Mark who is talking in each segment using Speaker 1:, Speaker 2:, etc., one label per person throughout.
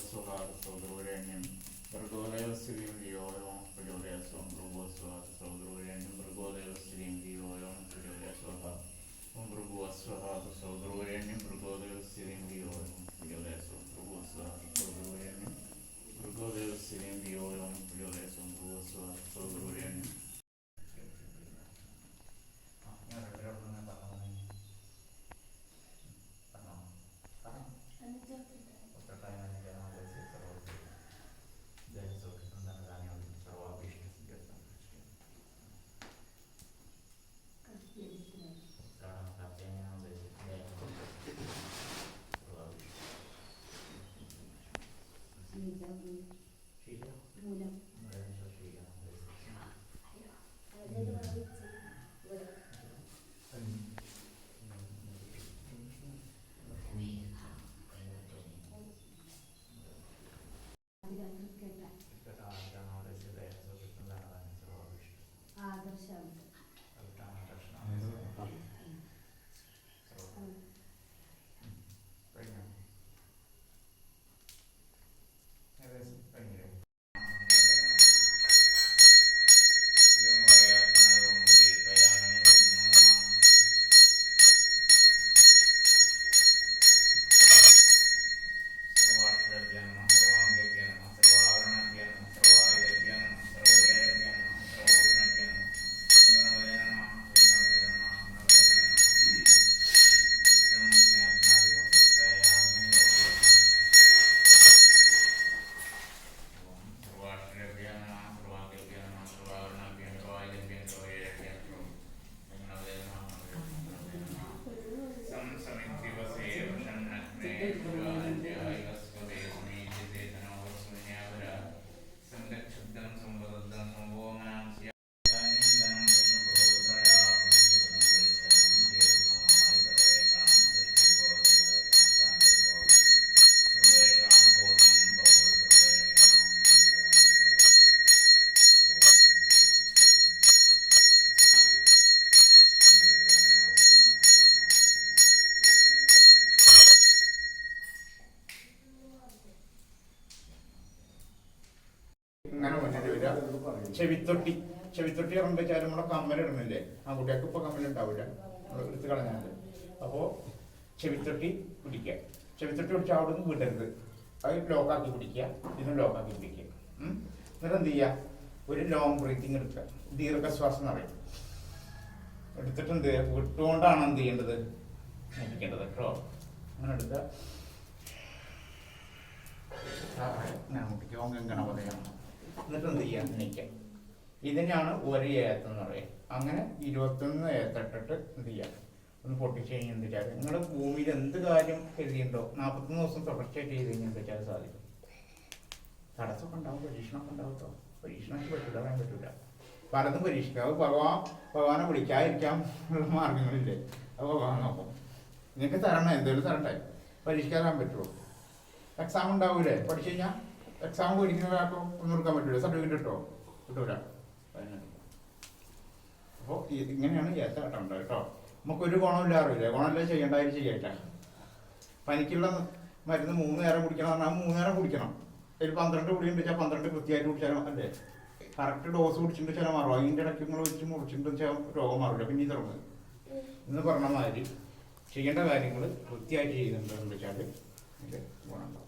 Speaker 1: സ്വകാര്യസോ ധ്രുവരേണ്യം മൃഗോദേവസ്ഥിതിയും യോയോ പ്രചോദയസ്വം ഭൃഗോസ്വഹാസോ ധ്രുവരേണ്യം മൃഗോദേവസ്ഥിതിയും യോയോ പ്രചോദയസ്വഹ ഭൃഗോസ്വഹാസോ ധ്രുവരേണ്യം മൃഗോദേവസ്ഥിതിയും യോയോ പ്രചോദയസ്വം ഭൃഗോസ്വഹാസോ ധ്രുവരേണ്യം
Speaker 2: മൃഗോദേവസ്ഥിതിയും യോയോ പ്രചോദയസ്വ
Speaker 3: ഇങ്ങനെ വന്നിട്ട് വരിക. ചെവിത്തൊട്ടി ചെവിത്തൊട്ടി ഇറങ്ങി വെച്ചാൽ നമ്മുടെ കമ്മലിടുന്നില്ലേ ആ കുട്ടികൾക്ക് ഇപ്പൊ കമ്മലുണ്ടാവില്ല നമ്മൾ എടുത്ത് കളഞ്ഞാൽ അപ്പോ ചെവിത്തൊട്ടി പിടിക്കുക. ചെവിത്തൊട്ടി പിടിച്ച അവിടെ നിന്ന് വിടരുത്. അത് ലോക്കാക്കി പിടിക്കുക. ഇതും ലോക്കാക്കി പിടിക്കുക. എന്നിട്ട് എന്ത് ചെയ്യുക? ഒരു ലോങ് ബ്രീത്തിങ് എടുക്കുക. ദീർഘശ്വാസം നിറയും എടുത്തിട്ട് എന്ത് ചെയ്യുക? വിട്ടുകൊണ്ടാണ് എന്ത് ചെയ്യേണ്ടത്? ഇരിക്കേണ്ടത് കേട്ടോ. അങ്ങനെ എടുക്കുക. ഞാൻ കുട്ടിക്ക് ഓങ്ങനെ പറയാം എന്നിട്ട് എന്ത് ചെയ്യാം? നിൽക്കാം ഇതിനാണ് ഒരു ഏത്തം എന്ന് പറയുക അങ്ങനെ ഇരുപത്തൊന്ന് ഏത്തട്ടിട്ട് എന്ത് ചെയ്യാം? ഒന്ന് പൊട്ടിച്ച് കഴിഞ്ഞാൽ എന്ത് ചെയ്യാം? നിങ്ങളുടെ ഭൂമിയിൽ എന്ത് കാര്യം കരുതിയുണ്ടോ നാൽപ്പത്തൊന്ന് ദിവസം തുടർച്ചയായിട്ട് ചെയ്ത് കഴിഞ്ഞാൽ എന്ത് വെച്ചാൽ സാധിക്കും. തടസ്സമൊക്കെ ഉണ്ടാവും പരീക്ഷണമൊക്കെ ഉണ്ടാവത്തോ പരീക്ഷണമൊക്കെ പറ്റില്ല പറയാൻ പറ്റില്ല പലതും പരീക്ഷിക്കാം. ഭഗവാൻ ഭഗവാനെ വിളിക്കാതിരിക്കാം ഉള്ള മാർഗങ്ങളില്ലേ? അത് ഭഗവാൻ നോക്കും. നിങ്ങൾക്ക് തരണം എന്തെങ്കിലും തരണ്ടേ പരീക്ഷിക്കാതെ പറ്റുള്ളൂ എക്സാം ഉണ്ടാവൂലേ? പഠിച്ചു കഴിഞ്ഞാൽ എക്സാം പഠിക്കുന്ന ഒരാൾക്ക് ഒന്നും എടുക്കാൻ പറ്റൂല. സർട്ടിഫിക്കറ്റ് കിട്ടോ കിട്ടൂല. അപ്പോൾ ഇങ്ങനെയാണ് ഏത്താട്ടം കേട്ടോ. നമുക്കൊരു ഗുണമില്ല അറിയില്ല. ഗുണമില്ല ചെയ്യേണ്ടതായാലും ചെയ്യട്ടെ. പനിക്കുള്ള മരുന്ന് മൂന്ന് നേരം കുടിക്കണം പറഞ്ഞാൽ മൂന്ന് നേരം കുടിക്കണം. ഒരു പന്ത്രണ്ട് ഉണ്ട് വെച്ചാൽ പന്ത്രണ്ട് കൃത്യമായിട്ട് കുടിച്ചാലും അല്ലേ? കറക്റ്റ് ഡോസ് കുടിച്ചിട്ട് ചില മാറും. അതിന്റെ ഇടയ്ക്ക് നിങ്ങൾ വെച്ച് മുറിച്ചിട്ട് വെച്ചാൽ രോഗം മാറില്ല പിന്നെ തുടങ്ങും. എന്ന് പറഞ്ഞ മാതിരി ചെയ്യേണ്ട കാര്യങ്ങൾ വൃത്തിയായിട്ട് ചെയ്യുന്നുണ്ടെന്ന് വെച്ചാൽ ഗുണമുണ്ടാവും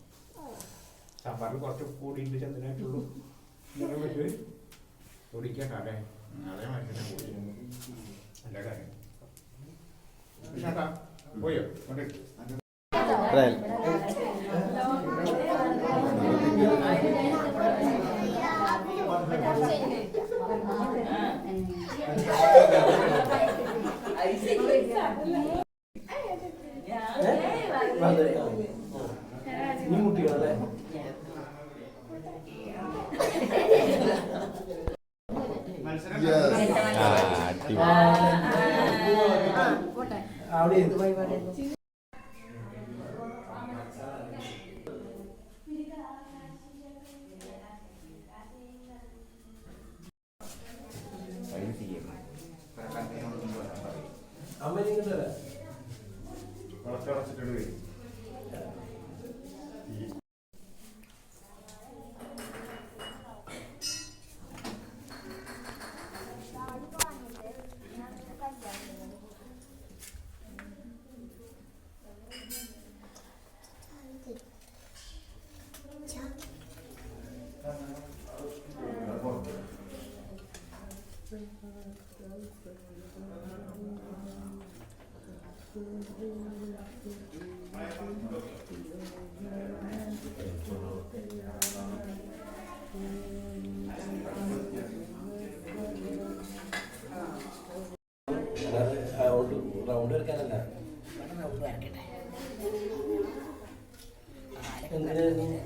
Speaker 3: സാമ്പാറിൽ കുറച്ച് കൂടിയിട്ട് ഇങ്ങനെ വെച്ച് പൊടിക്കട്ടെ അല്ലേ? അതേ മനുഷ്യനെ കൂടി നല്ല കാര്യം. കൃഷ്ണേട്ടാ പോയോ ഇങ്ങോട്ട്
Speaker 4: നീ റൗണ്ട് എടുക്കാനല്ല എന്തിനാ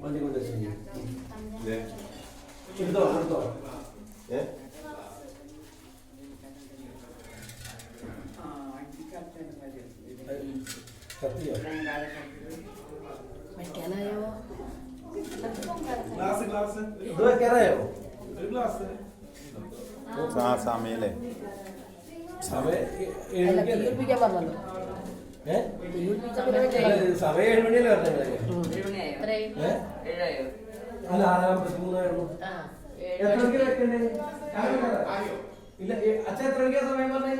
Speaker 4: വണ്ടി കൊണ്ട് വെച്ചു എടുത്തോ എടുത്തോ ഏ കത്തിയോ
Speaker 2: വയ്ക്കാനായോ
Speaker 5: ഗ്ലാസ് ഗ്ലാസ്
Speaker 4: ഇത് വെക്കാനായോ
Speaker 5: ഒരു ഗ്ലാസ്
Speaker 3: സമയല്ലേ?
Speaker 4: സമയം ഏഴ് മണിയല്ലേ അല്ല ആറാമ്പത്തി മൂന്നായിരുന്നു.
Speaker 2: ആ,
Speaker 4: എത്ര മണിക്ക് വെക്കണ്ടേ? ഇല്ല ഏ- അച്ഛൻ എത്ര മണിക്കാ സമയം പറഞ്ഞേ?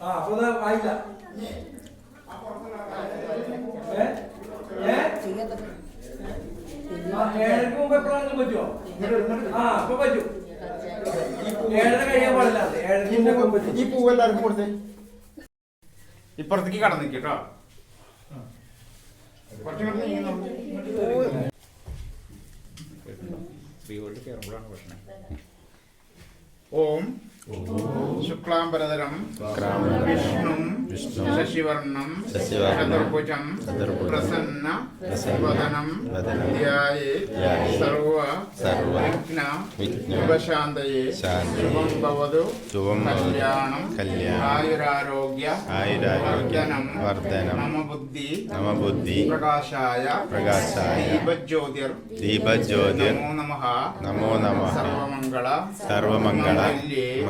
Speaker 4: ആ അപ്പൊ ആയില്ല. ഏ? ഏഴരക്ക് മുമ്പ് എപ്പോഴാണെങ്കിലും പറ്റുമോ ആ അപ്പൊ പറ്റും. ഏഴര കഴിയാൻ പാടില്ല. ഏഴരക്ക് മുമ്പ് പറ്റും.
Speaker 3: ഈ പൂവ് എല്ലാവർക്കും കൊടുത്തേ. ഇപ്പുറത്തേക്ക് കടന്നു കേട്ടോ. കുറച്ചും കൂടി നീങ്ങി നോക്ക്. സ്ത്രീകളുടെ കയറുമ്പോഴാണ് പ്രശ്നം. ഓം. ശുക്ലാംബരധരം വിഷ്ണു ശശിവർണം ചതുർഭുജം പ്രസന്ന വദനം ധ്യായേ സർവ വിഘ്ന ഉപശാന്തയേ ശുഭം ഭവതു കല്യാണം ആയുരാരോഗ്യ വർദ്ധനം നമ ബുദ്ധി
Speaker 6: നമ ബുദ്ധി
Speaker 3: പ്രകാശായ
Speaker 6: പ്രകാശായ
Speaker 3: ദീപജ്യോതിർ
Speaker 6: ദീപജ്യോതിർ
Speaker 3: നമോ നമഃ
Speaker 6: നമോ നമഃ
Speaker 3: സർവമംഗള
Speaker 6: സർവമംഗള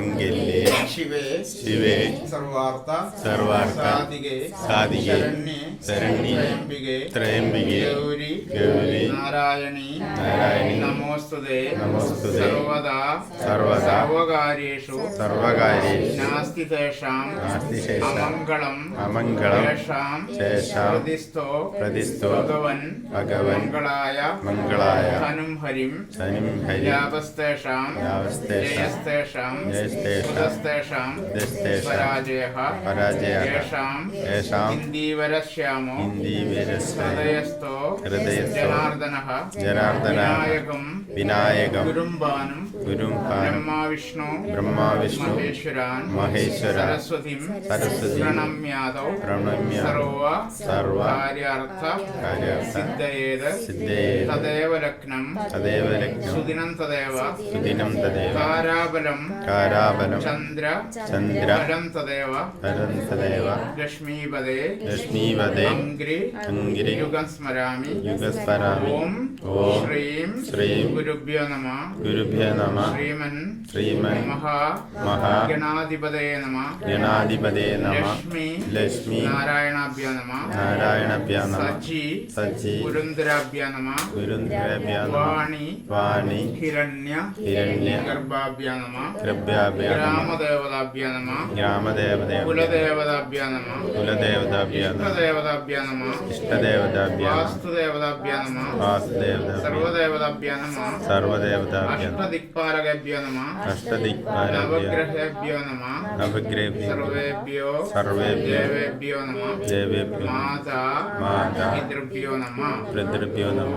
Speaker 6: മംഗല്യേ
Speaker 3: ശിവേ
Speaker 6: ശിവേ
Speaker 3: സർവാർത്ഥ
Speaker 6: സർവാർത്ഥ
Speaker 3: സാധികേ
Speaker 6: സാധികേ
Speaker 3: ശരണ്യേ ത്രയംബികേ
Speaker 6: ത്രയംബികേ
Speaker 3: ഗൗരി
Speaker 6: ഗൗരി
Speaker 3: നാരായണി
Speaker 6: നാരായണി
Speaker 3: നമോസ്തുതേ
Speaker 6: നമോസ്തുതേ
Speaker 3: സർവദാ
Speaker 6: സർവദാ
Speaker 3: സർവകാര്യേഷു
Speaker 6: സർവകാര്യേഷു
Speaker 3: നാസ്തി തേഷാം
Speaker 6: നാസ്തി തേഷാം
Speaker 3: അമംഗളം
Speaker 6: അമംഗളം
Speaker 3: തേഷാം
Speaker 6: തേഷാം
Speaker 3: പ്രതിസ്ഥോ
Speaker 6: പ്രതിസ്ഥോ
Speaker 3: ഭഗവൻ
Speaker 6: ഭഗവൻ
Speaker 3: മംഗളായ
Speaker 6: മംഗളായ
Speaker 3: ഹനും ഹരിം
Speaker 6: ശനിം ഹരി
Speaker 3: യാവസ്തേഷാം
Speaker 6: ലാഭസ്തേഷാം
Speaker 3: ജയസ്തേഷാം ജനാർദ്ദനഃ വിനായകം. ഗുരുംബാനും ബ്രഹ്മാവിഷ്ണു.
Speaker 6: ബ്രഹ്മാവിഷ്ണു. മഹേശ്വര
Speaker 3: സരസ്വതി. പ്രണമ്യാദൗ
Speaker 6: പ്രണമ്യ
Speaker 3: സർവ.
Speaker 6: സർവ.
Speaker 3: കാര്യാർത്ഥ.
Speaker 6: കാര്യാർത്ഥ.
Speaker 3: സിദ്ധയേത്.
Speaker 6: സിദ്ധയേത്.
Speaker 3: തദേവ ലഗ്നം
Speaker 6: തദേവ ലഗ്നം
Speaker 3: സുദിനം തദേവ.
Speaker 6: സുദിനം തദേവ. കാരാബലം.
Speaker 3: ചന്ദ്ര
Speaker 6: ചന്ദ്ര.
Speaker 3: ഫലം തദേവ
Speaker 6: പരം തദേവ
Speaker 3: ലക്ഷ്മീപദേ.
Speaker 6: ലക്ഷ്മീവദേ
Speaker 3: അംഗ്രി
Speaker 6: അംഗിരി
Speaker 3: യുഗം സ്മരാമി.
Speaker 6: യുഗസ്മരാമി.
Speaker 3: ഓം.
Speaker 6: ഓം.
Speaker 3: ശ്രീം.
Speaker 6: ശ്രീം.
Speaker 3: ഗുരുഭ്യോ നമ.
Speaker 6: ഗുരുഭ്യ നമ.
Speaker 3: ശ്രീമൻ.
Speaker 6: ശ്രീമൻ.
Speaker 3: മഹാ.
Speaker 6: മഹാ.
Speaker 3: ഗണാധിപതേ നമ.
Speaker 6: ഗണാധിപതേ നമ.
Speaker 3: ലക്ഷ്മി.
Speaker 6: ലക്ഷ്മി.
Speaker 3: നാരായണാഭ്യ നമ.
Speaker 6: നാരായണഭ്യ നമ.
Speaker 3: സജി.
Speaker 6: സജി.
Speaker 3: പുരുന്ദരാഭ്യ നമ.
Speaker 6: ഗുരുന്ദ്രഭ്യ നമ.
Speaker 3: വാണി.
Speaker 6: വാണി.
Speaker 3: ഹിരണ്യ.
Speaker 6: ഹിരണ്യ.
Speaker 3: ഗർഭാഭ്യ നമ.
Speaker 6: ഗർഭ്യാഭ്യ നമ
Speaker 3: ഗ്രാമദേവതാഭ്യ നമ గ్రామదేవతాభ్య
Speaker 6: నమ. గ్రామదేవదే
Speaker 3: కులదేవతాభ్య నమ.
Speaker 6: కులదేవతాభ్య ఇష్టదేవతాభ్య
Speaker 3: నమ. ఇష్టదేవతాభ్య
Speaker 6: వాస్తుదేవతాభ్య
Speaker 3: నమ. వాస్తుదేవత
Speaker 6: సర్వదేవతాభ్య నమ.
Speaker 3: సర్వదేవతాభ్య అష్టదిక్పాలకేభ్య
Speaker 6: నమ.
Speaker 3: అష్టదిక్పాలకేభ్య నవగ్రహేభ్యో
Speaker 6: నమ.
Speaker 3: నవగ్రహేభ్య
Speaker 6: సర్వేభ్యో
Speaker 3: సర్వేభ్యో దేవేభ్యో
Speaker 6: నమ.
Speaker 3: దేవేభ్యో
Speaker 6: మాత
Speaker 3: మాత పితృభ్యో
Speaker 6: నమ. పితృభ్యో
Speaker 3: నమ.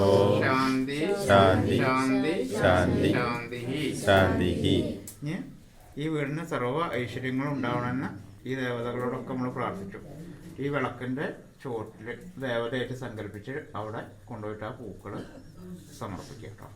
Speaker 6: ఓం
Speaker 3: శాంతి
Speaker 6: శాంతి
Speaker 3: శాంతి
Speaker 6: శాంతి
Speaker 3: శాంతి.
Speaker 6: శాంతి.
Speaker 3: ഇനി ഈ വീടിന് സർവ ഐശ്വര്യങ്ങളും ഉണ്ടാവണമെന്ന് ഈ ദേവതകളോടൊക്കെ നമ്മൾ പ്രാർത്ഥിച്ചു. ഈ വിളക്കിന്റെ ചുവട്ടിൽ ദേവതയായിട്ട് സങ്കല്പിച്ച് അവിടെ കൊണ്ടുപോയിട്ട് ആ പൂക്കൾ സമർപ്പിക്കുക കേട്ടോ.